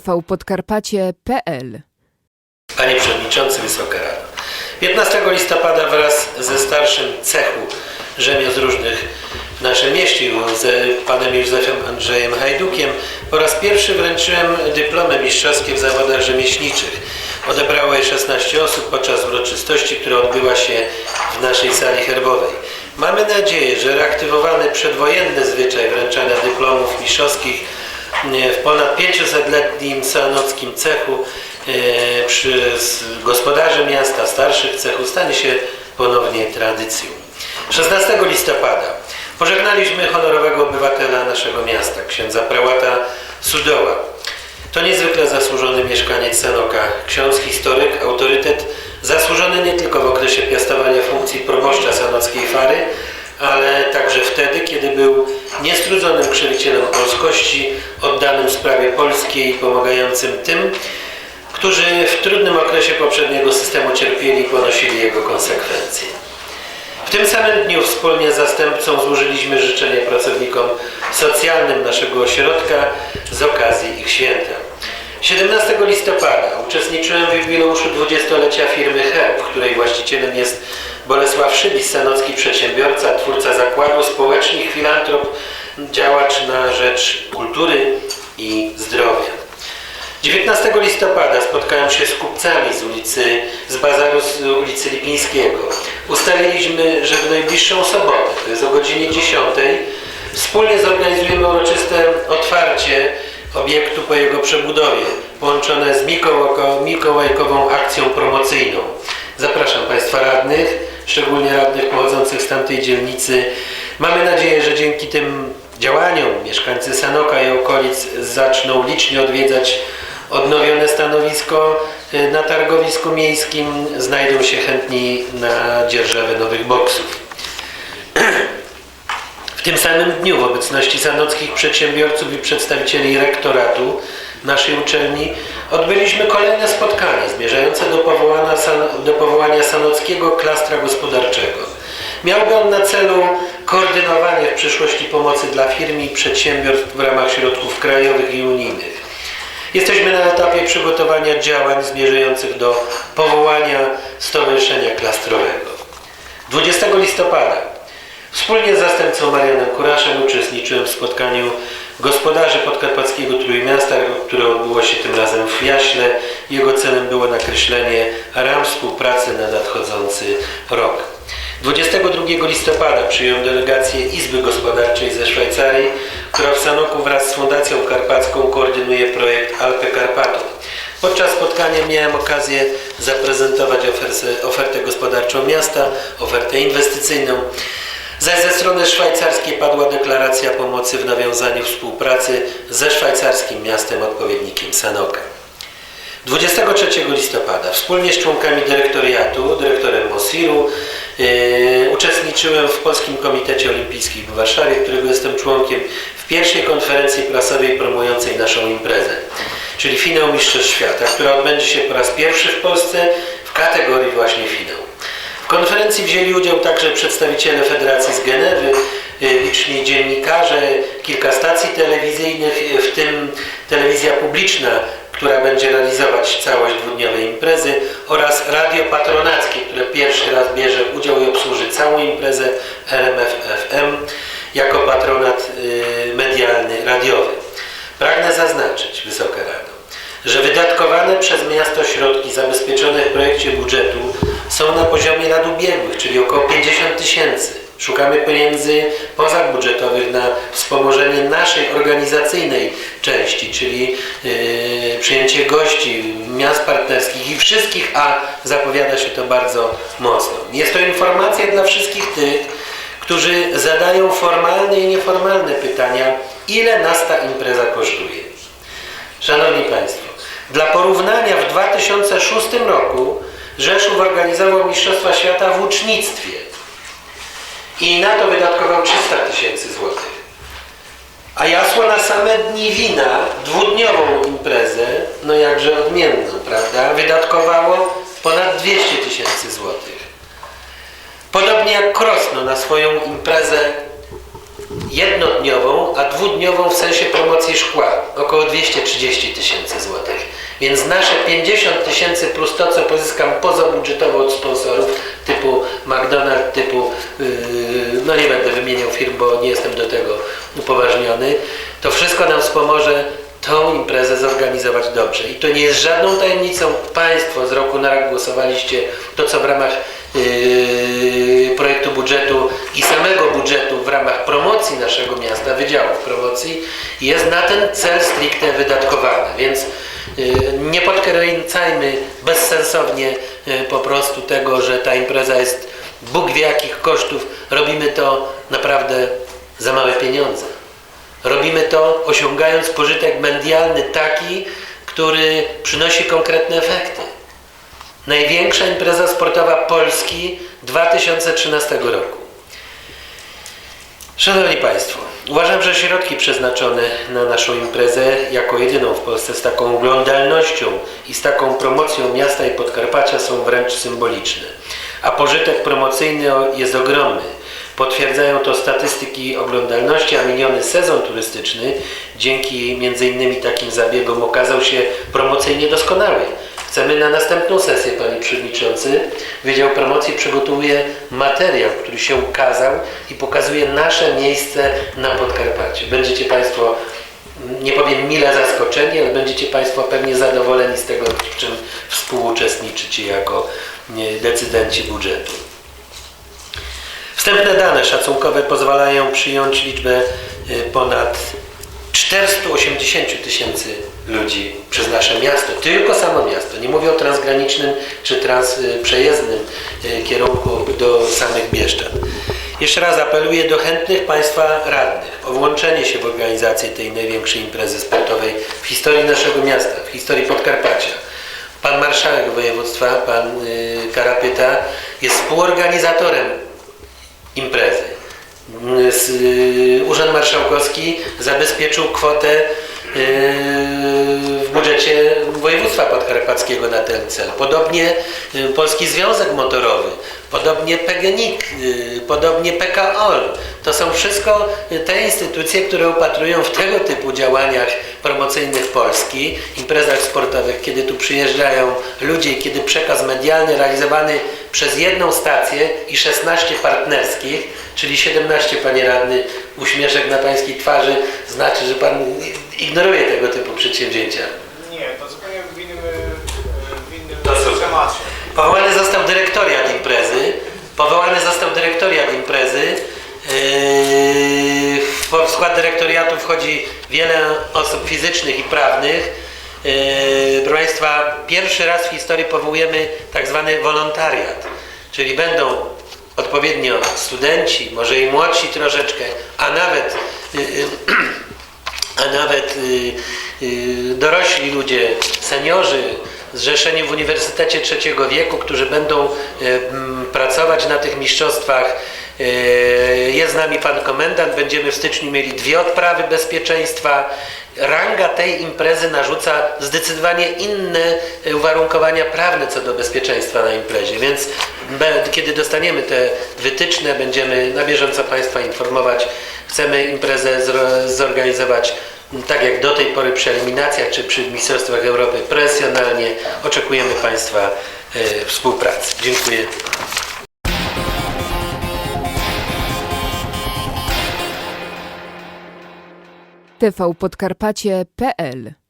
tvpodkarpacie.pl Panie Przewodniczący, Wysoka Rado. 15 listopada wraz ze starszym cechu rzemiosł różnych w naszym mieście z panem Józefem Andrzejem Hajdukiem po raz pierwszy wręczyłem dyplomy mistrzowskie w zawodach rzemieślniczych. Odebrało je 16 osób podczas uroczystości, która odbyła się w naszej sali herbowej. Mamy nadzieję, że reaktywowany przedwojenny zwyczaj wręczania dyplomów mistrzowskich w ponad 500-letnim sanockim cechu e, przy gospodarzy miasta, starszych cechów stanie się ponownie tradycją. 16 listopada pożegnaliśmy honorowego obywatela naszego miasta, księdza prałata Sudoła. To niezwykle zasłużony mieszkaniec Sanoka, ksiądz, historyk, autorytet, zasłużony nie tylko w okresie piastowania funkcji proboszcza sanockiej Fary, ale także wtedy, kiedy był niestrudzonym krzywicielem polskości, oddanym sprawie polskiej i pomagającym tym, którzy w trudnym okresie poprzedniego systemu cierpieli i ponosili jego konsekwencje. W tym samym dniu wspólnie z zastępcą złożyliśmy życzenie pracownikom socjalnym naszego ośrodka z okazji ich święta. 17 listopada uczestniczyłem w jubileuszu 20-lecia firmy HERB, której właścicielem jest Bolesław Szybis, sanocki przedsiębiorca, twórca zakładu, społecznik, filantrop, działacz na rzecz kultury i zdrowia. 19 listopada spotkałem się z kupcami z ulicy, z bazaru z ulicy Lipińskiego. Ustaliliśmy, że w najbliższą sobotę, to jest o godzinie 10, wspólnie zorganizujemy uroczyste otwarcie obiektu po jego przebudowie, połączone z Mikołajko- Mikołajkową akcją promocyjną. Zapraszam Państwa radnych, szczególnie radnych pochodzących z tamtej dzielnicy. Mamy nadzieję, że dzięki tym działaniom mieszkańcy Sanoka i okolic zaczną licznie odwiedzać odnowione stanowisko y, na targowisku miejskim. Znajdą się chętni na dzierżawę nowych boksów. W tym samym dniu w obecności sanockich przedsiębiorców i przedstawicieli rektoratu naszej uczelni odbyliśmy kolejne spotkanie zmierzające do powołania, do powołania sanockiego klastra gospodarczego. Miałby on na celu koordynowanie w przyszłości pomocy dla firm i przedsiębiorstw w ramach środków krajowych i unijnych. Jesteśmy na etapie przygotowania działań zmierzających do powołania Stowarzyszenia Klastrowego. 20 listopada wspólnie z zastępcą Marianem Kuraszem uczestniczyłem w spotkaniu gospodarzy podkarpackiego Trójmiasta, które odbyło się tym razem w Jaśle. Jego celem było nakreślenie ram współpracy na nadchodzący rok. 22 listopada przyjąłem delegację Izby Gospodarczej ze Szwajcarii, która w Sanoku wraz z Fundacją Karpacką koordynuje projekt Alpy Karpatów. Podczas spotkania miałem okazję zaprezentować ofertę, ofertę gospodarczą miasta, ofertę inwestycyjną. Zaś ze strony szwajcarskiej padła deklaracja pomocy w nawiązaniu współpracy ze szwajcarskim miastem odpowiednikiem Sanoka. 23 listopada wspólnie z członkami dyrektoriatu, dyrektorem Mosiru, yy, uczestniczyłem w Polskim Komitecie Olimpijskim w Warszawie, którego jestem członkiem, w pierwszej konferencji prasowej promującej naszą imprezę, czyli finał Mistrzostw Świata, która odbędzie się po raz pierwszy w Polsce w kategorii właśnie finał. Konferencji wzięli udział także przedstawiciele Federacji z Genewy, y, liczni dziennikarze, kilka stacji telewizyjnych, y, w tym telewizja publiczna, która będzie realizować całość dwudniowej imprezy oraz radio patronackie, które pierwszy raz bierze udział i obsłuży całą imprezę RMF FM jako patronat y, medialny radiowy. Pragnę zaznaczyć, Wysoka Rado, że wydatkowane przez miasto środki zabezpieczone w projekcie budżetu są na poziomie lat ubiegłych, czyli około 50 tysięcy. Szukamy pieniędzy pozabudżetowych na wspomożenie naszej organizacyjnej części, czyli yy, przyjęcie gości, miast partnerskich i wszystkich, a zapowiada się to bardzo mocno. Jest to informacja dla wszystkich tych, którzy zadają formalne i nieformalne pytania, ile nas ta impreza kosztuje. Szanowni Państwo, dla porównania w 2006 roku Rzeszów organizował Mistrzostwa Świata w ucznictwie i na to wydatkował 300 tysięcy złotych. A Jasło na same dni wina, dwudniową imprezę, no jakże odmienną, prawda, wydatkowało ponad 200 tysięcy złotych. Podobnie jak Krosno na swoją imprezę jednodniową, a dwudniową w sensie promocji szkła około 230 tysięcy złotych. Więc nasze 50 tysięcy plus to, co pozyskam pozabudżetowo od sponsorów typu McDonald's, typu, yy, no nie będę wymieniał firm, bo nie jestem do tego upoważniony, to wszystko nam wspomoże tą imprezę zorganizować dobrze. I to nie jest żadną tajemnicą. Państwo z roku na rok głosowaliście to, co w ramach yy, projektu budżetu i samego budżetu w ramach promocji naszego miasta, wydziałów promocji, jest na ten cel stricte wydatkowane. Więc nie podkręcajmy bezsensownie yy, po prostu tego, że ta impreza jest Bóg wie jakich kosztów. Robimy to naprawdę za małe pieniądze. Robimy to osiągając pożytek medialny taki, który przynosi konkretne efekty. Największa impreza sportowa Polski 2013 roku. Szanowni Państwo, uważam, że środki przeznaczone na naszą imprezę jako jedyną w Polsce z taką oglądalnością i z taką promocją miasta i Podkarpacia są wręcz symboliczne. A pożytek promocyjny jest ogromny. Potwierdzają to statystyki oglądalności, a miniony sezon turystyczny dzięki m.in. takim zabiegom okazał się promocyjnie doskonały. Chcemy na następną sesję, Panie Przewodniczący, Wydział Promocji przygotowuje materiał, który się ukazał i pokazuje nasze miejsce na Podkarpacie. Będziecie Państwo, nie powiem mile zaskoczeni, ale będziecie Państwo pewnie zadowoleni z tego, w czym współuczestniczycie jako decydenci budżetu. Wstępne dane szacunkowe pozwalają przyjąć liczbę y, ponad 480 tysięcy ludzi przez nasze miasto, tylko samo miasto. Nie mówię o transgranicznym czy transprzejezdnym y, kierunku do samych Bieszczad. Jeszcze raz apeluję do chętnych Państwa radnych o włączenie się w organizację tej największej imprezy sportowej w historii naszego miasta, w historii Podkarpacia. Pan marszałek województwa, pan y, Karapyta, jest współorganizatorem imprezy. Y, Urząd Marszałkowski zabezpieczył kwotę y, w budżecie województwa podkarpackiego na ten cel. Podobnie y, Polski Związek Motorowy, podobnie PGNiG, y, podobnie PKOL. To są wszystko y, te instytucje, które upatrują w tego typu działaniach promocyjnych Polski, imprezach sportowych, kiedy tu przyjeżdżają ludzie, kiedy przekaz medialny realizowany przez jedną stację i 16 partnerskich, czyli 17, panie radny, uśmieszek na pańskiej twarzy znaczy, że pan ignoruje tego typu przedsięwzięcia. Nie, to zupełnie w innym, e, w innym temacie. Powołany został dyrektoriat imprezy. Powołany został dyrektoriat imprezy. Yy, W skład dyrektoriatu wchodzi wiele osób fizycznych i prawnych. Yy, Proszę Państwa, pierwszy raz w historii powołujemy tak zwany wolontariat, czyli będą odpowiednio studenci, może i młodsi troszeczkę, a nawet yy, yy, a nawet dorośli ludzie, seniorzy zrzeszeni w Uniwersytecie Trzeciego Wieku, którzy będą pracować na tych mistrzostwach. Y, Jest z nami pan komendant, będziemy w styczniu mieli dwie odprawy bezpieczeństwa. Ranga tej imprezy narzuca zdecydowanie inne uwarunkowania prawne co do bezpieczeństwa na imprezie, więc kiedy dostaniemy te wytyczne, będziemy na bieżąco Państwa informować. Chcemy imprezę zorganizować tak jak do tej pory przy eliminacjach czy przy Mistrzostwach Europy profesjonalnie. Oczekujemy Państwa y, współpracy. Dziękuję. tvpodkarpacie.pl